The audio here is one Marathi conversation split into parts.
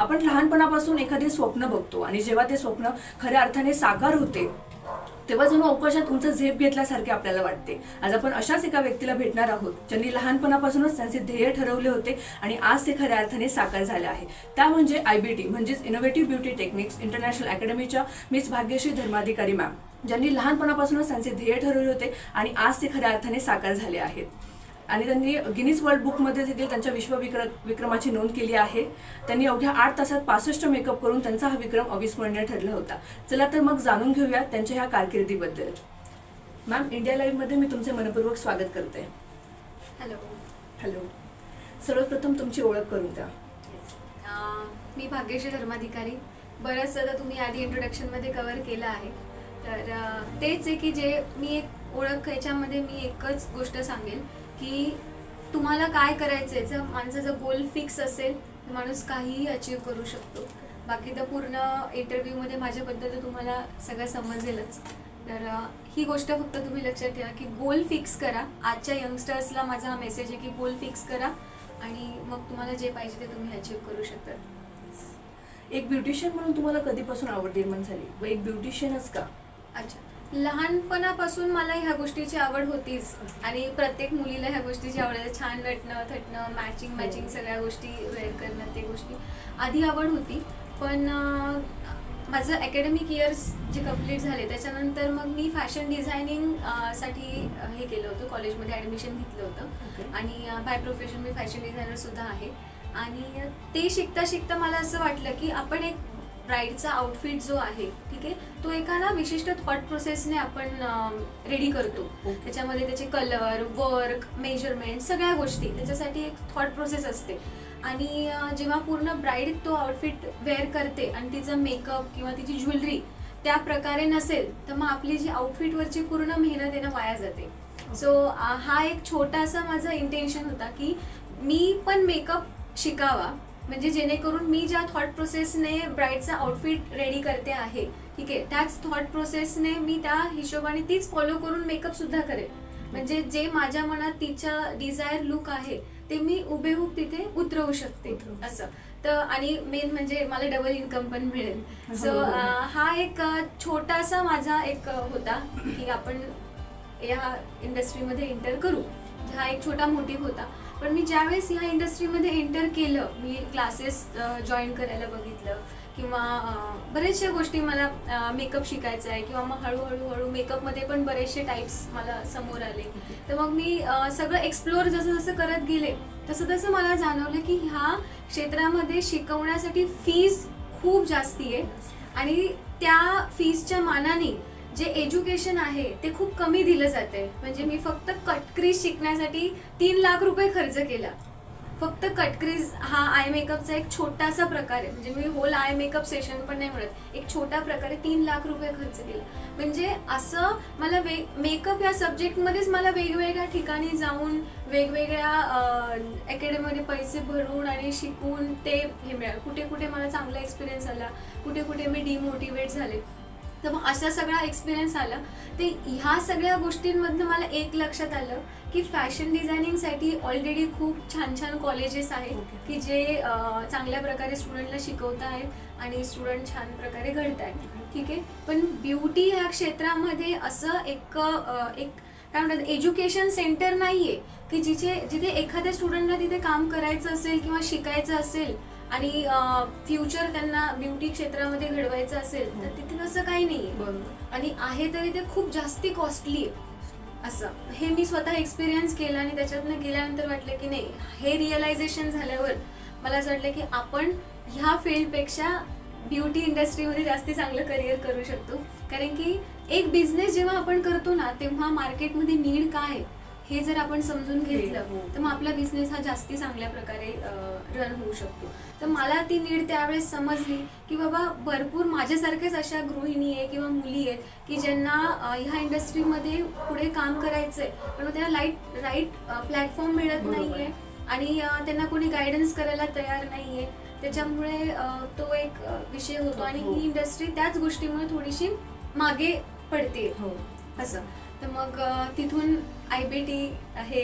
आपण लहानपणापासून एखादे स्वप्न बघतो आणि जेव्हा ते स्वप्न खऱ्या अर्थाने साकार होते तेव्हा जणू अवकाशात उंच झेप घेतल्यासारखे आपल्याला वाटते. आज आपण अशाच एका व्यक्तीला भेटणार आहोत ज्यांनी लहानपणापासूनच त्यांचे ध्येय ठरवले होते आणि आज ते खऱ्या अर्थाने साकार झाले आहे. त्या म्हणजे आयबीटी म्हणजेच इनोव्हेटिव्ह ब्युटी टेक्निक्स इंटरनॅशनल अकॅडमीच्या मिस भाग्यश्री धर्माधिकारी मॅम ज्यांनी लहानपणापासूनच त्यांचे ध्येय ठरवले होते आणि आज ते खऱ्या अर्थाने साकार झाले आहेत. आणि त्यांनी गिनीज वर्ल्ड बुकमध्ये देखील त्यांच्या विश्व विक्र विक्रमाची नोंद केली आहे. त्यांनी अवघ्या आठ तासात पासष्ट मेकअप करून त्यांचा हा विक्रम अविस्मरणीय ठरला होता. चला तर मग जाणून घेऊया त्यांच्या ह्या कारकिर्दीबद्दल. मॅम इंडिया लाईव्हमध्ये मी तुमचे मनपूर्वक स्वागत करते. हॅलो हॅलो सर्वप्रथम तुमची ओळख करून द्या. मी भाग्यश्री धर्माधिकारी. बरंच आता तुम्ही आधी इंट्रोडक्शनमध्ये कव्हर केलं आहे. तर तेच आहे की जे मी एक ओळख याच्यामध्ये मी एकच गोष्ट सांगेल. की तुम्हाला काय करायचं आहे जर माणसाचा गोल फिक्स असेल तर माणूस काहीही अचीव करू शकतो. बाकी तर पूर्ण इंटरव्ह्यूमध्ये माझ्याबद्दल तुम्हाला सगळं समजेलच. तर ही गोष्ट फक्त तुम्ही लक्षात ठेवा की गोल फिक्स करा. आजच्या यंगस्टर्सला माझा हा मेसेज आहे की गोल फिक्स करा आणि मग तुम्हाला जे पाहिजे ते तुम्ही अचीव करू शकता. एक ब्युटिशियन म्हणून तुम्हाला कधीपासून आवड निर्माण झाली? व एक ब्युटिशियनच का? अच्छा. लहानपणापासून मला ह्या गोष्टीची आवड होतीच. आणि प्रत्येक मुलीला ह्या गोष्टीची आवड आहे. छान नटणं थटणं मॅचिंग मॅचिंग सगळ्या गोष्टी वेअर करणं ते गोष्टी. आधी आवड होती. पण माझं अकॅडमिक इयर्स जे कंप्लीट झाले त्याच्यानंतर मग मी फॅशन डिझायनिंगसाठी हे केलं होतं. कॉलेजमध्ये ॲडमिशन घेतलं होतं. आणि बाय प्रोफेशन मी फॅशन डिझायनर सुद्धा आहे. आणि ते शिकता शिकता मला असं वाटलं की आपण एक ब्राईडचा आउटफिट जो आहे ठीक आहे तो एका ना विशिष्ट थॉट प्रोसेसने आपण रेडी करतो. त्याच्यामध्ये त्याचे कलर वर्क मेजरमेंट सगळ्या गोष्टी त्याच्यासाठी एक थॉट प्रोसेस असते. आणि जेव्हा पूर्ण ब्राईड तो आउटफिट वेअर करते आणि तिचं मेकअप किंवा तिची ज्वेलरी त्या प्रकारे नसेल तर मग आपली जी आउटफिटवरची पूर्ण मेहनत आहे ना वाया जाते. सो हा एक छोटासा माझा इंटेन्शन होता की मी पण मेकअप शिकावा म्हणजे जेणेकरून मी ज्या थॉट प्रोसेसने ब्राईडचा आउटफिट रेडी करते आहे ठीक आहे त्याच थॉट प्रोसेसने मी त्या हिशोबाने तीच फॉलो करून मेकअप सुद्धा करेल म्हणजे जे माझ्या मनात तिच्या डिझायर लुक आहे ते मी उभेहूब तिथे उतरवू शकते. असं. तर आणि मेन म्हणजे मला डबल इन्कम पण मिळेल. सो हो. हा एक अ, छोटासा माझा एक होता की आपण या इंडस्ट्रीमध्ये एंटर करू. हा एक छोटा मोटिव्ह होता. पण मी ज्यावेळेस ह्या इंडस्ट्रीमध्ये एंटर केलं मी क्लासेस जॉईन करायला बघितलं किंवा बऱ्याचशा गोष्टी मला मेकअप शिकायचा आहे किंवा मग हळूहळू हळू मेकअपमध्ये पण बरेचसे टाईप्स मला समोर आले. तर मग मी सगळं एक्सप्लोअर जसं जसं करत गेले तसं तसं मला जाणवलं की ह्या क्षेत्रामध्ये शिकवण्यासाठी फीज खूप जास्ती आहे. आणि त्या फीजच्या मानाने जे एज्युकेशन आहे ते खूप कमी दिलं जाते म्हणजे मी फक्त कटक्रीज शिकण्यासाठी तीन लाख रुपये खर्च केला. फक्त कटक्रीज हा आय मेकअपचा एक छोटासा प्रकार आहे. म्हणजे मी होल आय मेकअप सेशन पण नाही म्हणत. एक छोटा प्रकारे तीन लाख रुपये खर्च केला. म्हणजे असं मला वे मेकअप या सब्जेक्टमध्येच मला वेगवेगळ्या ठिकाणी जाऊन वेगवेगळ्या अकॅडमीमध्ये पैसे भरून आणि शिकून ते हे मिळालं. कुठे कुठे मला चांगला एक्सपिरियन्स आला. कुठे कुठे मी डिमोटिवेट झाले. तर मग असा सगळा एक्सपिरियन्स आला ते ह्या सगळ्या गोष्टींमधनं मला एक लक्षात आलं की फॅशन डिझायनिंगसाठी ऑलरेडी खूप छान छान कॉलेजेस आहेत. की जे चांगल्या प्रकारे स्टुडंटला शिकवत आहेत आणि स्टुडंट छान प्रकारे घडत आहेत. ठीक आहे? पण ब्युटी ह्या क्षेत्रामध्ये असं एक एक काय म्हणतात एज्युकेशन सेंटर नाहीये की जिथे जिथे एखाद्या स्टुडंटला तिथे काम करायचं असेल किंवा शिकायचं असेल आणि फ्युचर त्यांना ब्युटी क्षेत्रामध्ये घडवायचं असेल तर तिथे तसं काही नाही आणि आहे तरी ते खूप जास्ती कॉस्टली आहे. असं. हे मी स्वतः एक्सपिरियन्स केलं आणि त्याच्यातनं गेल्यानंतर वाटलं की नाही हे रिअलायझेशन झाल्यावर मला असं वाटलं की आपण ह्या फील्डपेक्षा ब्युटी इंडस्ट्रीमध्ये जास्ती चांगलं करिअर करू शकतो. कारण की एक बिझनेस जेव्हा आपण करतो ना तेव्हा मार्केटमध्ये नीड काय? आहे हे जर आपण समजून घेतलं हो. तर मग आपला बिझनेस हा जास्ती चांगल्या प्रकारे रन होऊ शकतो तर मला ती नीड त्यावेळेस समजली की बाबा भरपूर माझ्यासारखेच अशा गृहिणी आहे किंवा मुली आहेत की ज्यांना ह्या इंडस्ट्रीमध्ये पुढे काम करायचंय पण मग त्यांना लाइट राईट प्लॅटफॉर्म मिळत बरोबर. नाहीये आणि त्यांना कोणी गायडन्स करायला तयार नाहीये त्याच्यामुळे अ, तो एक विषय होतो आणि हो. ही इंडस्ट्री त्याच गोष्टीमुळे थोडीशी मागे पडते हो असं तर मग तिथून आय बी टी हे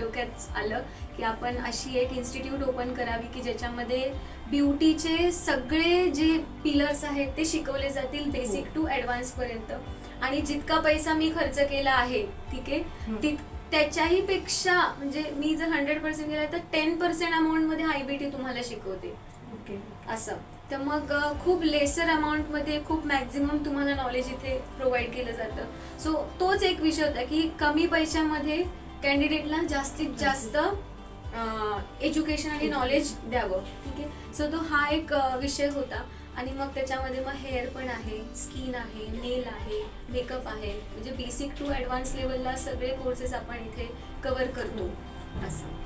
डोक्यात आलं की आपण अशी एक इन्स्टिट्यूट ओपन करावी की ज्याच्यामध्ये ब्युटीचे सगळे जे पिलर्स आहेत ते शिकवले जातील बेसिक टू ॲडव्हान्स पर्यंत. आणि जितका पैसा मी खर्च केला आहे ठीक आहे हं. ती त्याच्याही पेक्षा म्हणजे मी जर हंड्रेड पर्सेंट गेला तर टेन पर्सेंट अमाऊंटमध्ये आय बी टी तुम्हाला शिकवते. ओके. असं. तर मग खूप लेसर अमाऊंटमध्ये खूप मॅक्झिमम तुम्हाला नॉलेज इथे प्रोव्हाइड केलं जातं. सो तोच एक विषय होता की कमी पैशामध्ये कॅन्डिडेटला जास्तीत जास्त एज्युकेशन आणि नॉलेज द्यावं. ठीक आहे? सो तो हा एक विषय होता. आणि मग त्याच्यामध्ये मग हेअर पण आहे स्किन आहे नेल आहे मेकअप आहे. म्हणजे बेसिक टू ॲडव्हान्स लेवलला सगळे कोर्सेस आपण इथे कवर करतो. असं.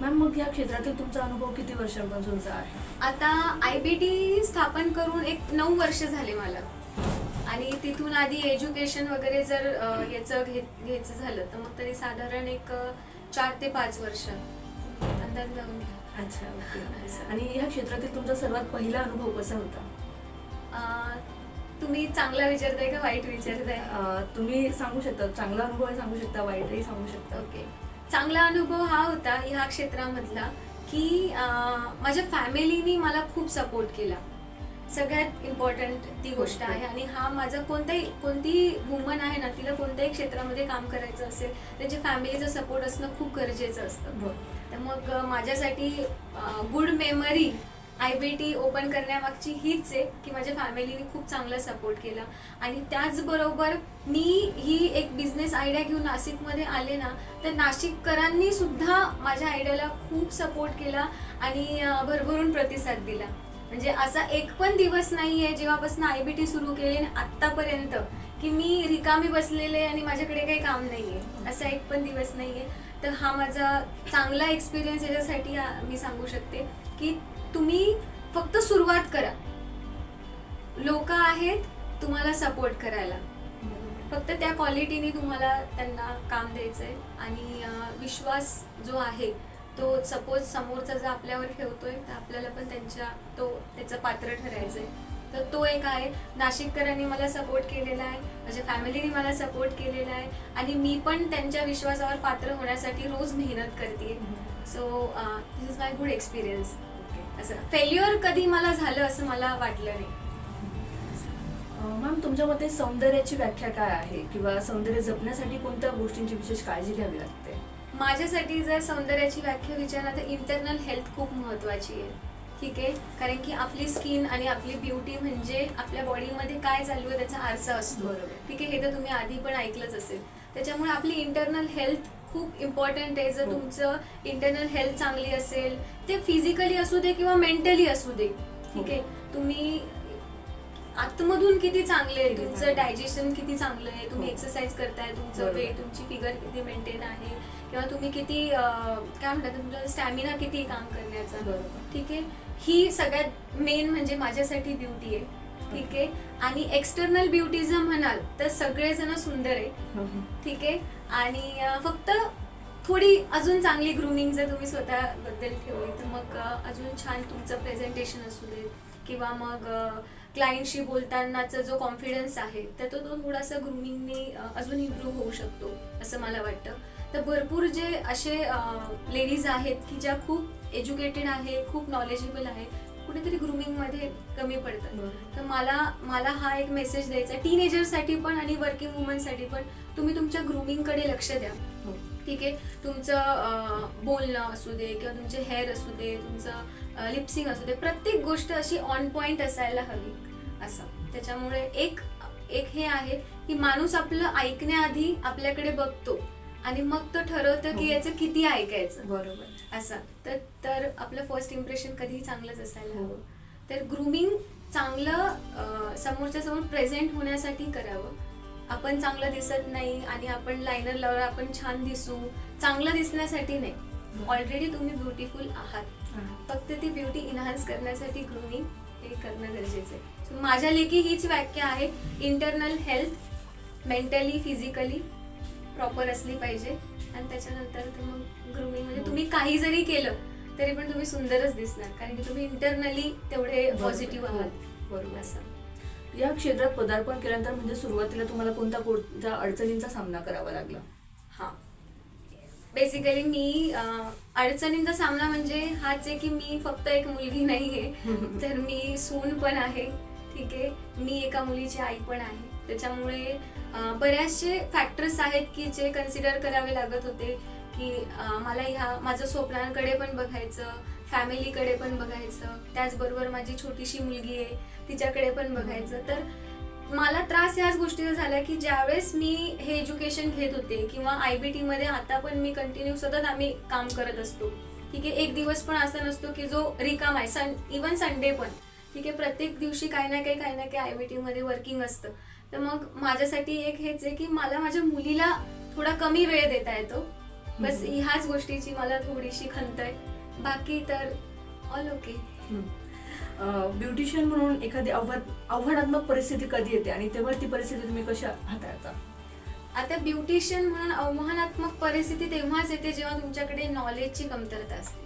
मॅम मग या क्षेत्रातील तुमचा अनुभव किती वर्षांपासूनचा आहे? आता आय बी टी स्थापन करून एक नऊ वर्ष झाले मला. आणि तिथून आधी एज्युकेशन वगैरे जर अ, याचं घे घ्यायचं झालं तर मग तरी साधारण एक अ, चार ते पाच वर्ष अंदाज लावून घ्या. अच्छा ओके. आणि या क्षेत्रातील तुमचा सर्वात पहिला अनुभव कसा होता? अ, तुम्ही चांगला विचारताय का वाईट विचारताय? अं, तुम्ही सांगू शकता चांगला अनुभव सांगू शकता वाईटही सांगू शकता. ओके. चांगला अनुभव हा होता ह्या क्षेत्रामधला की माझ्या फॅमिलीनी मला खूप सपोर्ट केला. सगळ्यात इम्पॉर्टंट ती गोष्ट आहे आणि हा माझा कोणताही कोणतीही वुमन आहे ना तिला कोणत्याही क्षेत्रामध्ये काम करायचं असेल त्यांच्या फॅमिलीचा सपोर्ट असणं खूप गरजेचं असतं. तर मग माझ्यासाठी good memory I B T open करण्यामागची हीच आहे की माझ्या फॅमिलीने खूप चांगला सपोर्ट केला. आणि त्याचबरोबर मी ही एक बिझनेस आयडिया घेऊन नाशिकमध्ये आले ना तर नाशिककरांनी सुद्धा माझ्या आयडियाला खूप सपोर्ट केला आणि भरभरून प्रतिसाद दिला. म्हणजे असा एक पण दिवस नाही आहे जेव्हापासून आय बी टी सुरू केली आणि आत्तापर्यंत की मी रिकामी बसलेले आणि माझ्याकडे काही काम नाही आहे असा एक पण दिवस नाही आहे तर हा माझा चांगला एक्सपिरियन्स याच्यासाठी मी सांगू शकते की तुम्ही फक्त सुरुवात करा. लोक आहेत तुम्हाला सपोर्ट करायला. फक्त त्या क्वालिटीने तुम्हाला त्यांना काम द्यायचंय. आणि विश्वास जो आहे तो सपोज समोरचा जर आपल्यावर ठेवतोय तर आपल्याला पण त्यांच्या तो त्याचं पात्र ठरायचंय. तर तो एक आहे. नाशिककरांनी मला सपोर्ट केलेला आहे. माझ्या फॅमिलीने मला सपोर्ट केलेला आहे. आणि मी पण त्यांच्या विश्वासावर पात्र होण्यासाठी रोज मेहनत करते so this is my good experience असं फेल्युअर कधी मला झालं असं मला वाटलं नाही. मॅम तुमच्या मते सौंदर्याची व्याख्या काय आहे? किंवा सौंदर्य जपण्यासाठी कोणत्या गोष्टींची विशेष काळजी घ्यावी लागते? माझ्यासाठी जर सौंदर्याची व्याख्या विचारला तर इंटरनल हेल्थ खूप महत्वाची आहे. ठीक आहे? कारण की आपली स्किन आणि आपली ब्युटी म्हणजे आपल्या बॉडीमध्ये काय चालू आहे त्याचा आरसा असतो. बरोबर. ठीक आहे? हे तर तुम्ही आधी पण ऐकलंच असेल. त्याच्यामुळे आपली इंटरनल हेल्थ खूप इम्पॉर्टंट आहे. जर हो. तुमचं इंटरनल हेल्थ चांगली असेल ते फिजिकली असू दे किंवा मेंटली असू दे ठीक आहे? तुम्ही आतमधून किती चांगले आहे? तुमचं. डायजेशन किती चांगलं आहे? तुम्ही हो. एक्सरसाइज करताय तुमचं. वेट तुमची फिगर किती मेंटेन आहे? किंवा तुम्ही किती काय म्हणतात तुमचा स्टॅमिना किती काम करण्याचा? ठीक आहे? ही सगळ्यात मेन म्हणजे माझ्यासाठी ब्युटी आहे. ठीक आहे? आणि एक्सटर्नल ब्युटी जर म्हणाल तर सगळेजण सुंदर आहे. ठीक आहे? आणि फक्त थोडी अजून चांगली ग्रुमिंग जर तुम्ही स्वतःबद्दल ठेवली तर मग अजून छान तुमचं प्रेझेंटेशन असू दे किंवा मग क्लायंटशी बोलतानाचा जो कॉन्फिडन्स आहे तर तो तो थोडासा ग्रुमिंगने अजून इम्प्रूव्ह होऊ शकतो असं मला वाटतं. तर भरपूर जे असे लेडीज आहेत की ज्या खूप एज्युकेटेड आहे खूप नॉलेजेबल आहे कुठेतरी ग्रुमिंगमध्ये कमी पडतात. तर मला मला हा एक मेसेज द्यायचा टीनेजरसाठी पण आणि वर्किंग वुमनसाठी पण तुम्ही तुमच्या ग्रुमिंगकडे लक्ष द्या. हो. ठीक आहे? तुमचं बोलणं असू दे किंवा तुमचे हेअर असू दे तुमचं लिपसिंग असू दे प्रत्येक गोष्ट अशी ऑन पॉइंट असायला हवी. असं. त्याच्यामुळे एक एक हे आहे की माणूस आपलं ऐकण्याआधी आपल्याकडे बघतो. आणि मग तो ठरवतो की हो. याचं किती ऐकायचं. बरोबर. असं. तर तर आपलं फर्स्ट इम्प्रेशन कधीही चांगलंच असायला हो. हवं. तर ग्रुमिंग चांगलं समोरच्या समोर प्रेझेंट होण्यासाठी करावं. आपण चांगलं दिसत नाही आणि आपण लायनर लावलं आपण छान दिसू. चांगलं दिसण्यासाठी नाही. ऑलरेडी तुम्ही ब्युटिफुल आहात. फक्त ती ब्युटी इन्हान्स करण्यासाठी ग्रुमिंग हे करणं गरजेचं आहे. माझ्या लेखी हीच व्याख्या आहे. Internal health mentally physically proper असली पाहिजे. आणि त्याच्यानंतर तर मग ग्रुमिंग म्हणजे हो. तुम्ही काही जरी केलं तरी पण तुम्ही सुंदरच दिसणार. कारण की तुम्ही इंटरनली तेवढे. पॉझिटिव्ह हो. आहात. बरोबर. असं. या क्षेत्रात पदार्पण केल्यानंतर म्हणजे सुरुवातीला तुम्हाला कोणत्या कोणत्या अडचणींचा सामना करावा लागला? बेसिकली मी अडचणींचा सामना म्हणजे हाच आहे की मी फक्त एक मुलगी नाहीये. तर मी सून पण आहे. ठीक आहे. मी एका मुलीची आई पण आहे. त्याच्यामुळे बऱ्याचशे फॅक्टर्स आहेत की जे कन्सिडर करावे लागत होते की मला ह्या माझं स्वप्नांकडे पण बघायचं फॅमिलीकडे पण बघायचं त्याचबरोबर माझी छोटीशी मुलगी आहे तिच्याकडे पण बघायचं. तर मला त्रास याच गोष्टीचा झाला की ज्यावेळेस मी हे एज्युकेशन घेत होते किंवा आय बी टीमध्ये आता पण मी कंटिन्यू सतत आम्ही काम करत असतो. ठीक आहे एक दिवस पण असा नसतो की जो रिकाम आहे सन इवन संडे पण. ठीक आहे प्रत्येक दिवशी काही ना काही काही ना काही आय बी टीमध्ये वर्किंग असतं. तर मग माझ्यासाठी एक हेच आहे की मला माझ्या मुलीला थोडा कमी वेळ देता येतो. बस. ह्याच गोष्टीची मला थोडीशी खंत आहे. बाकी तर ऑल ओके ब्युटिशियन म्हणून एखादी आव्हान आव्हानात्मक परिस्थिती कधी येते आणि तेव्हा ती परिस्थिती तुम्ही कशी हाताळता? आता ब्युटिशियन म्हणून आव्हानात्मक परिस्थिती तेव्हाच येते जेव्हा तुमच्याकडे नॉलेजची कमतरता असते.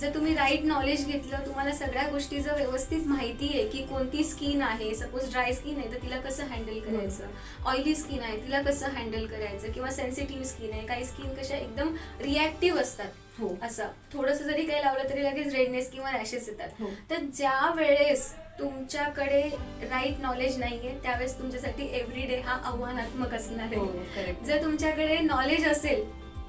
जर तुम्ही राईट नॉलेज घेतलं तुम्हाला सगळ्या गोष्टी जर व्यवस्थित माहिती आहे की कोणती स्किन आहे. सपोज ड्राय स्किन आहे तर तिला कसं हँडल करायचं? ऑइली स्किन आहे तिला कसं हँडल करायचं? किंवा सेन्सिटिव्ह स्किन आहे काही स्किन कशा एकदम रिॲक्टिव्ह असतात. हो. असं. थोडंसं जरी काही लावलं तरी लगेच रेडनेस किंवा रॅशेस येतात. हो. तर ज्या वेळेस तुमच्याकडे राईट नॉलेज नाहीये त्यावेळेस तुमच्यासाठी एव्हरीडे हा आव्हानात्मक असणार हो आहे करेक्ट जर तुमच्याकडे नॉलेज असेल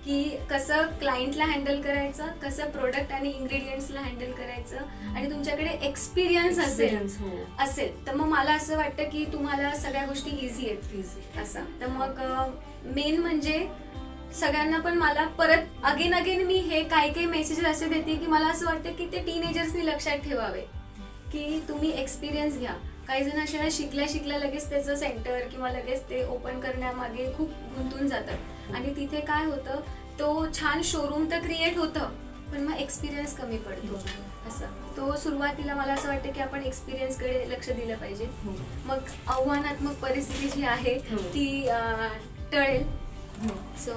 की कसं क्लायंटला हँडल करायचं कसं प्रोडक्ट आणि इंग्रेडियंट्सला हँडल करायचं आणि तुमच्याकडे एक्सपिरियन्स असेल हो. असेल तर मग मला असं वाटतं की तुम्हाला सगळ्या गोष्टी इझी आहेत. असं. तर मग मेन म्हणजे सगळ्यांना पण मला परत अगेन अगेन मी हे काही काही मेसेजेस असे देते की मला असं वाटतं की ते टीनेजर्सनी लक्षात ठेवावे. की तुम्ही एक्सपिरियन्स घ्या. काही जण अशा शिकल्या शिकल्या लगेच त्याचं सेंटर किंवा लगेच ते ओपन करण्यामागे खूप गुंतून जातात. आणि तिथे काय होतं तो छान शोरूम तर क्रिएट होतं पण मग एक्सपिरियन्स कमी पडतो असं तो सुरुवातीला मला असं वाटतं की आपण एक्सपिरियन्सकडे लक्ष दिलं पाहिजे हो. मग आव्हानात्मक परिस्थिती जी आहे हो. ती टळेल हो. सो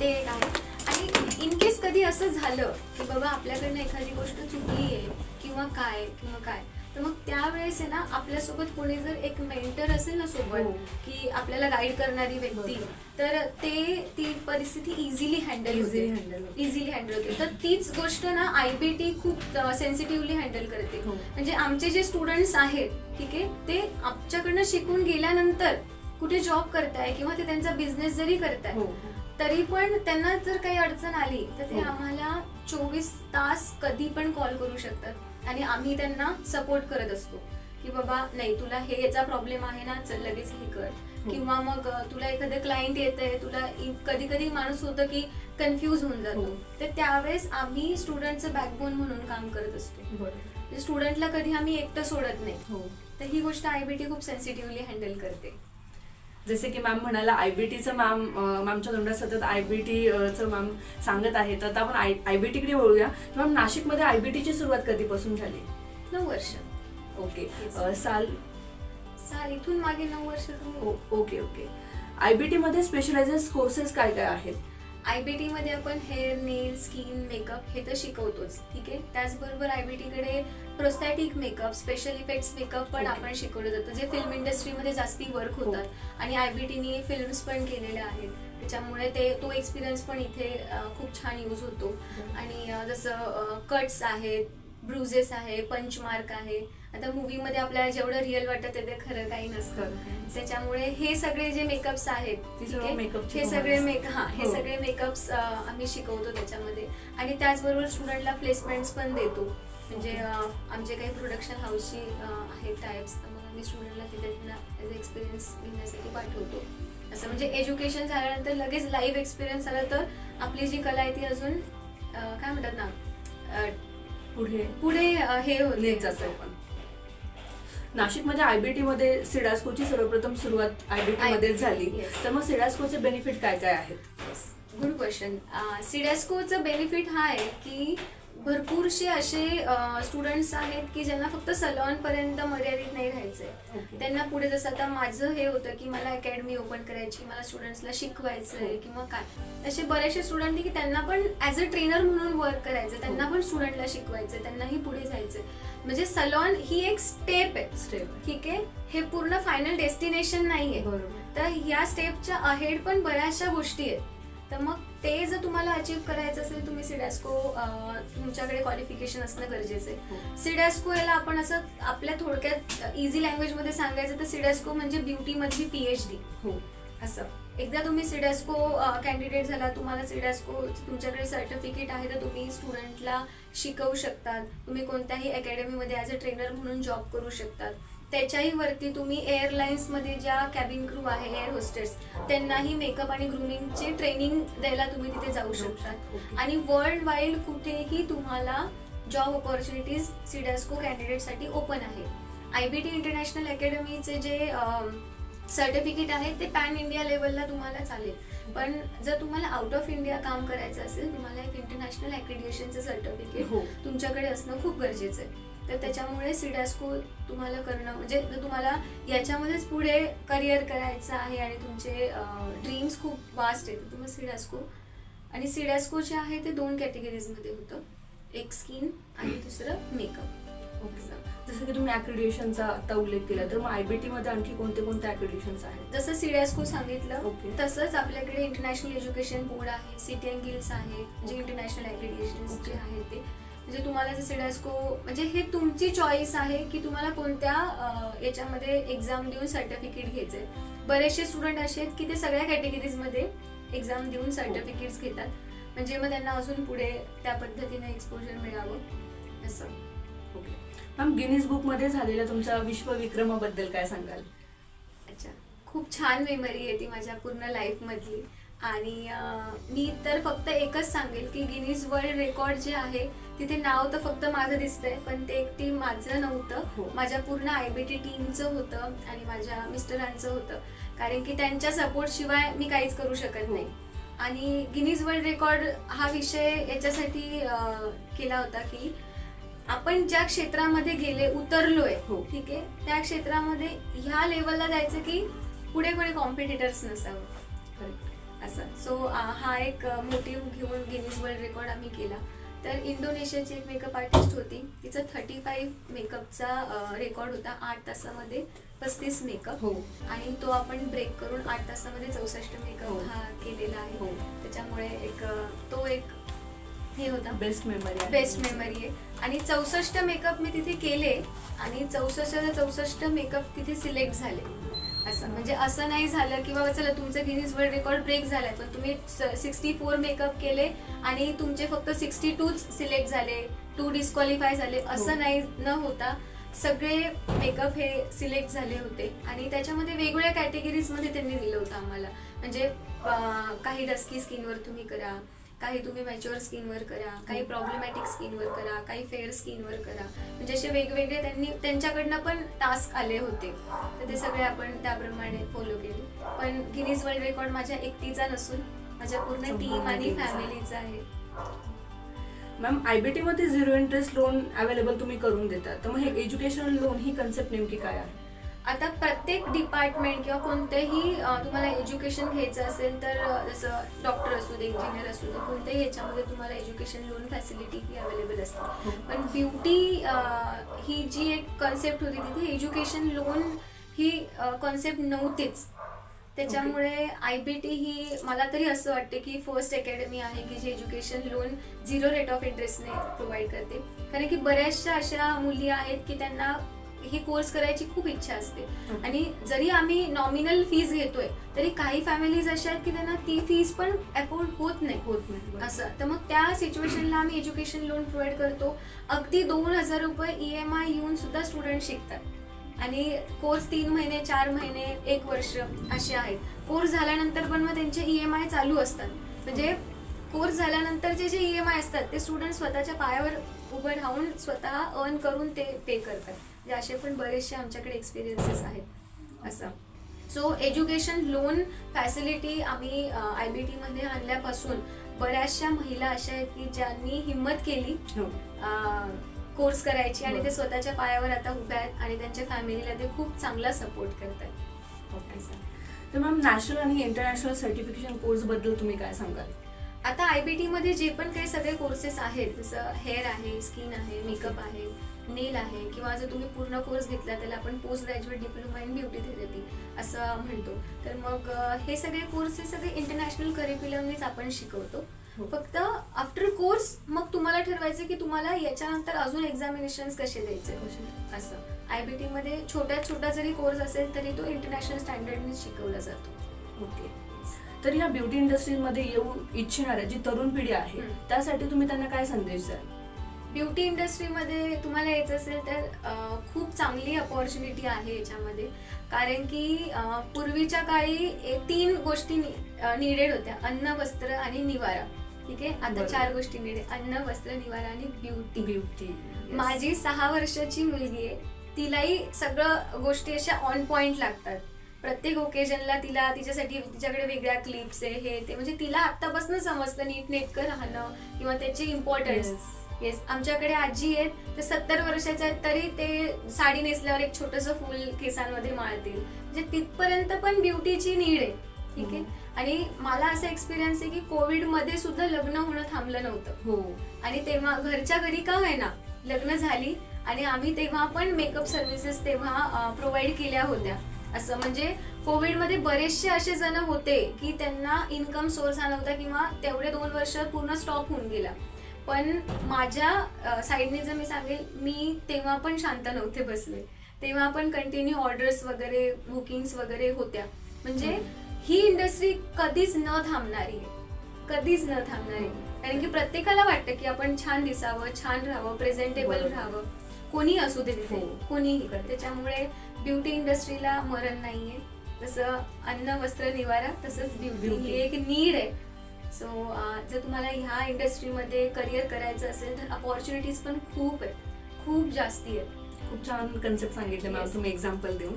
ते एक आहे आणि इन केस कधी असं झालं की बाबा आपल्याकडनं एखादी गोष्ट चुकली आहे किंवा काय किंवा काय तर मग त्यावेळेस आहे ना आपल्यासोबत कोणी जर एक मेंटर असेल ना हो. सोबत की आपल्याला गाईड करणारी व्यक्ती. तर ते ती परिस्थिती इझिली हँडल होते. इझिली हँडल होते तर तीच गोष्ट ना आय बी टी खूप सेन्सिटिव्हली हँडल करते हो. म्हणजे आमचे जे स्टुडंट्स आहेत ठीक आहे ते आमच्याकडनं शिकून गेल्यानंतर कुठे जॉब करताय किंवा ते त्यांचा बिझनेस जरी करताय हो तरी पण त्यांना जर काही अडचण आली तर ते हो. आम्हाला चोवीस तास कधी पण कॉल करू शकतात आणि आम्ही त्यांना सपोर्ट करत असतो. की बाबा नाही तुला हे याचा प्रॉब्लेम आहे ना चल लगेच हे कर. हो. किंवा मग तुला एखादं क्लायंट येत आहे तुला कधी कधी माणूस होतं की कन्फ्यूज होऊन जातो. हो. तर त्यावेळेस आम्ही स्टुडंटचं बॅकबोन म्हणून काम करत असतो. स्टुडंटला कधी आम्ही एकटं सोडत नाही. हो. तर ही गोष्ट आयबीटी खूप सेन्सिटिव्हली हँडल करते. जसे की मॅम म्हणाला आयबीटीचं मॅम अं, मॅमच्या तोंडात सतत आयबीटी चं मॅम सांगत आहे. तर आता आपण आय आयबीटीकडे वळूया. मॅम नाशिकमध्ये आयबीटीची सुरुवात कधीपासून झाली? नऊ वर्ष. ओके. अं, साल? साल इथून मागे नऊ वर्ष. ओ- ओके ओके. आयबीटी मध्ये स्पेशलायझेस कोर्सेस काय काय आहेत? आयबीटी मध्ये आपण हेअर नेल स्किन मेकअप हे तर शिकवतोच ठीक आहे? त्याचबरोबर आयबीटी कडे prosthetic makeup special effects makeup पण. आपण शिकवलं जातं जे फिल्म इंडस्ट्रीमध्ये जास्ती वर्क हो. होतात. आणि आयबीटीने फिल्म्स पण केलेल्या आहेत. त्याच्यामुळे ते तो एक्सपिरियन्स पण इथे खूप छान यूज होतो. आणि अं, जसं कट्स आहेत ब्रुजेस आहे पंचमार्क आहे आता मूवीमध्ये आपल्याला जेवढं रिअल वाटतं ते खरं काही नसतं. त्याच्यामुळे हे सगळे जे मेकअप्स आहेत हे सगळे. मेक हा हे हो. सगळे मेकअप्स आम्ही शिकवतो त्याच्यामध्ये. आणि त्याचबरोबर स्टुडंटला प्लेसमेंट्स पण देतो. म्हणजे आमचे काही प्रोडक्शन हाऊसची आहेत टाईप्स तर मग आम्ही स्टुडंटला तिथे ॲज एक्सपिरियन्स घेण्यासाठी पाठवतो. असं म्हणजे एज्युकेशन झाल्यानंतर लगेच लाईव्ह एक्सपिरियन्स आला तर आपली जी कला आहे ती अजून काय म्हणतात ना पुढे. पुढे हे होते नाशिकमध्ये आयबीटी मध्ये सिडास्कोची सर्वप्रथम सुरुवात आयबीटी मध्ये IBT, झाली. yes. तर मग सिडास्कोचे बेनिफिट काय काय आहेत? गुड क्वेश्चन सिडॅस्कोचं बेनिफिट हा आहे की भरपूरसे असे स्टुडंट्स आहेत की ज्यांना फक्त सलॉन पर्यंत मर्यादित नाही राहायचंय. त्यांना पुढे जसं आता माझं हे होतं की मला अकॅडमी ओपन करायची मला स्टुडंट्सला शिकवायचंय हो. किंवा काय. तसे बरेचसे स्टुडंट की त्यांना पण ॲज अ ट्रेनर म्हणून वर्क करायचं त्यांना हो. पण स्टुडंटला शिकवायचंय त्यांनाही पुढे जायचंय. म्हणजे सलॉन ही एक स्टेप आहे. स्टेप ठीक आहे? हे पूर्ण फायनल डेस्टिनेशन नाहीये. बरोबर. तर या स्टेपच्या अहेड पण बऱ्याचशा गोष्टी आहेत. तर मग ते जर तुम्हाला अचीव्ह करायचं असेल तुम्ही सिडॅस्को तुमच्याकडे क्वालिफिकेशन असणं गरजेचं आहे. हो. सिडॅस्को याला आपण असं आपल्या थोडक्यात इझी लँग्वेजमध्ये सांगायचं तर सिडॅस्को म्हणजे ब्युटीमधली पीएच डी हो. असं. एकदा तुम्ही सिडॅस्को कॅन्डिडेट झाला तुम्हाला सिडॅस्को तुमच्याकडे सर्टिफिकेट आहे तर तुम्ही स्टुडंटला शिकवू शकतात. तुम्ही कोणत्याही अकॅडमीमध्ये ॲज अ ट्रेनर म्हणून जॉब करू शकतात. त्याच्याही वरती तुम्ही एअरलाईन्समध्ये ज्या कॅबिन क्रू आहे एअर होस्टेस त्यांनाही मेकअप आणि ग्रुमिंगचे ट्रेनिंग द्यायला तुम्ही तिथे जाऊ शकतात ओके. आणि वर्ल्ड वाईड कुठेही तुम्हाला जॉब ऑपॉर्च्युनिटीज सिडॅस्को कॅन्डिडेटसाठी ओपन आहे. आय बी टी इंटरनॅशनल अकॅडमीचे जे सर्टिफिकेट आहे ते पॅन इंडिया लेवलला तुम्हाला चालेल. पण जर तुम्हाला आउट ऑफ इंडिया काम करायचं असेल तुम्हाला एक इंटरनॅशनल अक्रेडिएशनचं सर्टिफिकेट तुमच्याकडे असणं खूप गरजेचं आहे. तर त्याच्यामुळे सिडॅस्को तुम्हाला करणं म्हणजे तुम्हाला याच्यामध्येच पुढे करिअर करायचं आहे आणि तुमचे ड्रीम्स खूप वास्ट आहेत तुम्ही सिडॅस्को. आणि सिडॅस्को जे आहे ते दोन कॅटेगरीजमध्ये होतं. एक स्किन आणि दुसरं मेकअप ओके जसं की तुम्ही अक्रिडिएशनचा आता उल्लेख केला तर मग आयबीटी मध्ये आणखी कोणते कोणते अक्रिडिएशन्स आहेत? जसं सिडॅस्को सांगितलं ओके. तसंच आपल्याकडे इंटरनॅशनल एज्युकेशन बोर्ड आहे सिटी अँड गिल्स आहे जे इंटरनॅशनल ॲग्रिडिएशन जे आहे ते. म्हणजे तुम्हाला जे सिडॅस्को म्हणजे हे तुमची चॉईस आहे की तुम्हाला कोणत्या याच्यामध्ये एक्झाम देऊन सर्टिफिकेट घ्यायचंय. बरेचसे स्टुडंट असे आहेत की ते सगळ्या कॅटेगरीजमध्ये एक्झाम देऊन सर्टिफिकेट्स घेतात. म्हणजे मग त्यांना अजून पुढे त्या पद्धतीने एक्सपोजर मिळावं असं. ओके. मॅम गिनीज बुकमध्ये झालेल्या तुमच्या विश्वविक्रमाबद्दल काय सांगाल? अच्छा. खूप छान मेमरी आहे ती माझ्या पूर्ण लाईफमधली आणि मी तर फक्त एकच सांगेल की गिनीज वर्ल्ड रेकॉर्ड जे आहे तिथे नाव तर फक्त माझं दिसतंय पण ते एकटी माझं हो. नव्हतं माझ्या पूर्ण आय बी टी टीमचं होतं आणि माझ्या मिस्टरांचं होतं कारण की त्यांच्या सपोर्ट शिवाय मी काहीच करू शकत हो. नाही आणि गिनीज वर्ल्ड रेकॉर्ड हा विषय याच्यासाठी केला होता की आपण ज्या क्षेत्रामध्ये गेले उतरलोय हो. ठीक आहे त्या क्षेत्रामध्ये ह्या लेवलला जायचं की पुढे कोणी कॉम्पिटिटर्स नसावं. असं सो हा एक मोटिव्ह घेऊन गिनीज वर्ल्ड रेकॉर्ड आम्ही केला. तर इंडोनेशियाची एक मेकअप आर्टिस्ट होती. तिचा थर्टी फाईव्ह मेकअपचा रेकॉर्ड होता आठ तासामध्ये पस्तीस मेकअप हो. आणि तो आपण ब्रेक करून आठ तासामध्ये चौसष्ट हो. मेकअप हा केलेला आहे. हो. त्याच्यामुळे एक तो एक हे होता. बेस्ट मेमरी बेस्ट मेमरी आहे. आणि चौसष्ट मेकअप मी तिथे केले. आणि चौसष्ट चौसष्ट मेकअप तिथे सिलेक्ट झाले. असं. म्हणजे असं नाही झालं की बाबा चला तुमचं गिनीज वर्ल्ड रेकॉर्ड ब्रेक झालाय. पण तुम्ही सिक्स्टी फोर मेकअप केले आणि तुमचे फक्त सिक्स्टी टूच सिलेक्ट झाले. टू डिस्क्वालिफाय झाले. हो. असं नाही न होता सगळे मेकअप हे सिलेक्ट झाले होते. आणि त्याच्यामध्ये वेगवेगळ्या कॅटेगरीजमध्ये त्यांनी दिलं होतं आम्हाला. म्हणजे काही डस्की स्किनवर तुम्ही करा. काही तुम्ही मॅच्युअर स्किनवर करा काही प्रॉब्लेमॅटिक स्किनवर करा काही फेअर स्किनवर करा. म्हणजे असे वेगवेगळे त्यांनी त्यांच्याकडनं पण टास्क आले होते. तर ते सगळे आपण त्याप्रमाणे फॉलो केले. पण गिनीज वर्ल्ड रेकॉर्ड माझ्या एकटीचा नसून माझ्या पूर्ण टीम आणि. फॅमिलीचा आहे. मॅम आयबीटी मध्ये झिरो इंटरेस्ट लोन अवेलेबल तुम्ही करून देता. तर मग हे एज्युकेशनल लोन ही कन्सेप्ट नेमकी काय आहे? आता प्रत्येक डिपार्टमेंट किंवा कोणतेही तुम्हाला एज्युकेशन घ्यायचं असेल तर जसं डॉक्टर असू दे इंजिनियर असू दे कोणत्याही याच्यामध्ये तुम्हाला एज्युकेशन लोन फॅसिलिटी ही अवेलेबल असते. पण ब्युटी ही जी एक कॉन्सेप्ट होती तिथे एज्युकेशन लोन ही कॉन्सेप्ट नव्हतीच. त्याच्यामुळे आय बी टी ही मला तरी असं वाटते की फर्स्ट अकॅडमी आहे की जी education loan zero rate of इंटरेस्टने provide करते. कारण की बऱ्याचशा अशा मुली आहेत की त्यांना ही कोर्स करायची खूप इच्छा असते. आणि जरी आम्ही नॉमिनल फीज घेतोय तरी काही फॅमिलीज अशा आहेत की त्यांना ती फीज पण अफोर्ड होत नाही. होत नाही. असं. तर मग त्या सिच्युएशनला आम्ही एज्युकेशन लोन प्रोव्हाइड करतो. अगदी दोन हजार रुपये ई एम आय येऊन सुद्धा स्टुडंट शिकतात. आणि कोर्स तीन महिने चार महिने एक वर्ष असे आहेत. कोर्स झाल्यानंतर पण मग त्यांचे ई एम आय चालू असतात. म्हणजे कोर्स झाल्यानंतरचे जे ई एम आय असतात ते स्टुडंट स्वतःच्या पायावर उभं राहून स्वतः अर्न करून ते पे करतात. म्हणजे असे पण बरेचसे आमच्याकडे एक्सपिरियन्सेस आहेत. असं. सो एज्युकेशन लोन फॅसिलिटी आम्ही आय बी टीमध्ये आणल्यापासून बऱ्याचशा महिला अशा आहेत की ज्यांनी हिंमत केली हो. कोर्स करायची आणि ते बरं. स्वतःच्या पायावर आता उभ्या आहेत आणि त्यांच्या फॅमिलीला ते खूप चांगला सपोर्ट करतात. ओके तर मॅम नॅशनल आणि इंटरनॅशनल सर्टिफिकेशन कोर्सबद्दल तुम्ही काय सांगाल? आता आय बी टीमध्ये जे पण काही सगळे कोर्सेस आहेत जसं हेअर आहे स्किन आहे मेकअप आहे नेल आहे किंवा जर तुम्ही पूर्ण कोर्स घेतला त्याला आपण post graduate diploma in beauty therapy असं म्हणतो. तर मग हे सगळे कोर्स हे सगळे इंटरनॅशनल करिक्युलमनीच आपण शिकवतो. हो. फक्त आफ्टर कोर्स मग तुम्हाला ठरवायचं की तुम्हाला याच्यानंतर अजून एक्झामिनेशन कसे द्यायचे? असं. आय बी टी मध्ये छोट्यात छोटा जरी कोर्स असेल तरी तो इंटरनॅशनल स्टँडर्डने शिकवला जातो. ओके. तर ह्या ब्युटी इंडस्ट्रीमध्ये येऊ इच्छिणाऱ्या जी तरुण पिढी आहे हम्म. त्यासाठी तुम्ही त्यांना काय संदेश द्याल? ब्युटी इंडस्ट्रीमध्ये तुम्हाला यायचं असेल तर अं, खूप चांगली अपॉर्च्युनिटी आहे याच्यामध्ये. कारण की अं, पूर्वीच्या काळी ए- तीन गोष्टी निडेड होत्या. अन्न वस्त्र आणि निवारा. ठीक आहे? आता बरोबर. चार गोष्टी निडेड अन्न वस्त्र निवारा आणि ब्युटी. ब्युटी माझी सहा वर्षाची मुलगी आहे. तिलाही सगळं गोष्टी अशा ऑन पॉइंट लागतात. प्रत्येक ओकेजनला तिला तिच्यासाठी तिच्याकडे वेगळ्या क्लिप्स आहे हे ते. म्हणजे तिला आत्तापासून समजतं नीट नेटकं राहणं किंवा त्याची इम्पॉर्टन्स येस आमच्याकडे आजी आहेत ते सत्तर वर्षाच्या आहेत तरी ते साडी नेसल्यावर एक छोटस फुल केसांमध्ये माळतील. म्हणजे तिथपर्यंत पण ब्युटीची नीड आहे. ठीक आहे? आणि मला असं एक्सपिरियन्स आहे की कोविडमध्ये सुद्धा लग्न होणं थांबलं नव्हतं. हो. आणि तेव्हा घरच्या घरी का ना लग्न झाली आणि आम्ही तेव्हा पण मेकअप सर्व्हिसेस तेव्हा प्रोव्हाइड केल्या होत्या. असं म्हणजे कोविडमध्ये बरेचसे असे जण होते की त्यांना इन्कम सोर्स आला होता किंवा तेवढे दोन वर्ष पूर्ण स्टॉप होऊन गेला. पण माझ्या साईडने जर मी सांगेल मी तेव्हा पण शांत नव्हते बसले. तेव्हा पण कंटिन्यू ऑर्डर्स वगैरे बुकिंग्स वगैरे होत्या. म्हणजे ही इंडस्ट्री कधीच न थांबणारी आहे. कधीच न थांबणारी कारण की प्रत्येकाला वाटतं की आपण छान दिसावं छान राहावं प्रेझेंटेबल. राहावं. कोणी असू दे तिथे. हो. कोणीही. त्याच्यामुळे ब्युटी इंडस्ट्रीला मरण नाहीये. जसं अन्न वस्त्र निवारा तसंच ब्युटी. ही एक नीड आहे. सो जर तुम्हाला ह्या इंडस्ट्रीमध्ये करिअर करायचं असेल तर अपॉर्च्युनिटीज पण खूप आहेत. खूप जास्ती आहेत. खूप छान कन्सेप्ट सांगितले मॅम. तुम्ही एक्झाम्पल देऊन.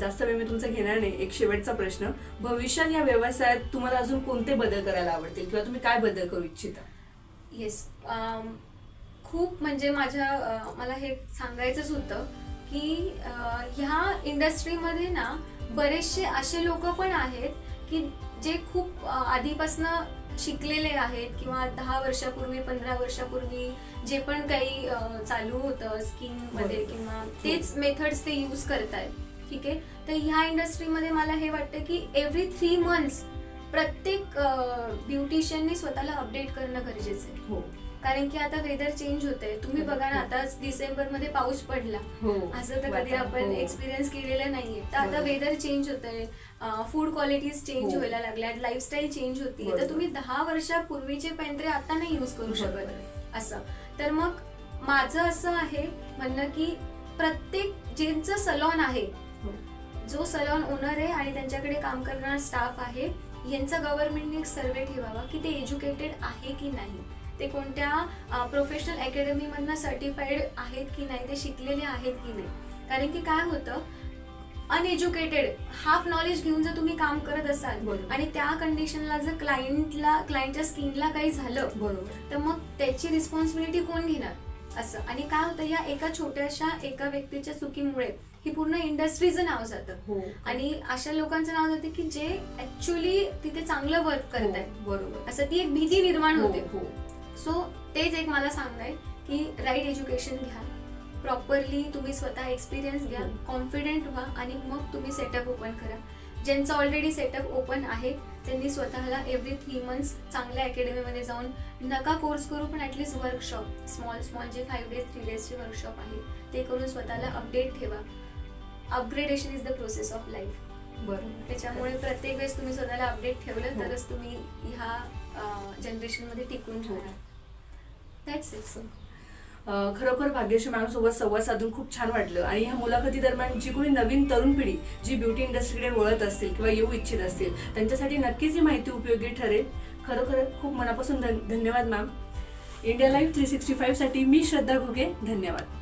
जास्त वेळ मी तुमचा घेणार नाही. एक शेवटचा प्रश्न. भविष्यात या व्यवसायात तुम्हाला अजून कोणते बदल करायला आवडतील? किंवा तुम्ही काय बदल करू इच्छिता? येस खूप म्हणजे माझ्या मला हे सांगायचंच होतं. की ह्या इंडस्ट्रीमध्ये ना बरेचसे असे लोक पण आहेत की जे खूप आधीपासनं शिकलेले आहेत किंवा दहा वर्षापूर्वी पंधरा वर्षापूर्वी जे पण काही चालू होतं स्किनमध्ये बरोबर. किंवा तेच मेथड्स ते यूज करतायत. ठीक आहे? तर ह्या इंडस्ट्रीमध्ये मला हे वाटतं की एव्हरी थ्री मंथ्स प्रत्येक ब्युटिशियननी स्वतःला अपडेट करणं गरजेचं आहे. हो. कारण की आता वेदर चेंज होत आहे तुम्ही बघा ना आता डिसेंबरमध्ये पाऊस पडला हो असं तर कधी आपण हो. एक्सपिरियन्स केलेलं नाहीये तर आता. वेदर चेंज होत आहे फूड क्वालिटीज चेंज हो. व्हायला लागल्यात लाईफस्टाईल चेंज होती. तर तुम्ही दहा वर्षापूर्वीचे पेंत्रे आता नाही युज करू. शकत असं तर मग माझं असं आहे म्हणणं की प्रत्येक ज्यांचं सलॉन आहे हो. जो सलॉन ओनर आहे आणि त्यांच्याकडे काम करणारा स्टाफ आहे यांचा गव्हर्नमेंटने एक सर्वे ठेवावा की ते एज्युकेटेड आहे की नाही ते कोणत्या प्रोफेशनल अकॅडमीमधनं सर्टिफाईड आहेत की नाही ते शिकलेले आहेत की नाही? कारण की काय होतं अनएज्युकेटेड हाफ नॉलेज घेऊन जर तुम्ही काम करत असाल. आणि त्या कंडिशनला जर क्लायंटला क्लायंटच्या स्किनला काही झालं बरोबर. तर मग त्याची रिस्पॉन्सिबिलिटी कोण घेणार? असं. आणि काय होतं या एका छोट्याशा एका व्यक्तीच्या चुकीमुळे ही पूर्ण इंडस्ट्रीचं नाव जातं. हो. आणि अशा लोकांचं नाव जाते की जे ऍक्च्युली तिथे चांगलं वर्क हो, करतायत बरोबर. असं ती एक भीती निर्माण हो, होते. हो. सो तेच एक मला सांगणं आहे की राईट एज्युकेशन घ्या. प्रॉपरली तुम्ही स्वतः एक्सपिरियन्स घ्या. कॉन्फिडेंट व्हा आणि मग तुम्ही सेटअप ओपन करा. ज्यांचं ऑलरेडी सेटअप ओपन आहे त्यांनी स्वतःला एव्हरी थ्री मंथ्स चांगल्या अकॅडमीमध्ये जाऊन नका कोर्स करू पण at least workshop small small जे फाईव्ह डेज थ्री डेजचे वर्कशॉप आहे ते करून स्वतःला अपडेट ठेवा. Upgradation is the process of life बरोबर. त्याच्यामुळे प्रत्येक वेळेस तुम्ही स्वतःला अपडेट ठेवलं हो. तरच तुम्ही ह्या जनरेशनमध्ये टिकून राहणार. दॅट्स इट खरोखर भाग्यश्री मॅमसोबत संवाद साधून खूप छान वाटलं. आणि ह्या मुलाखती दरम्यान जी कोणी नवीन तरुण पिढी जी ब्युटी इंडस्ट्रीकडे वळत असतील किंवा येऊ इच्छित असतील त्यांच्यासाठी नक्कीच ही माहिती उपयोगी ठरेल. खरोखर खूप मनापासून धन- धन्यवाद ma'am India live three sixty फाईव्हसाठी मी श्रद्धा घुगे. धन्यवाद.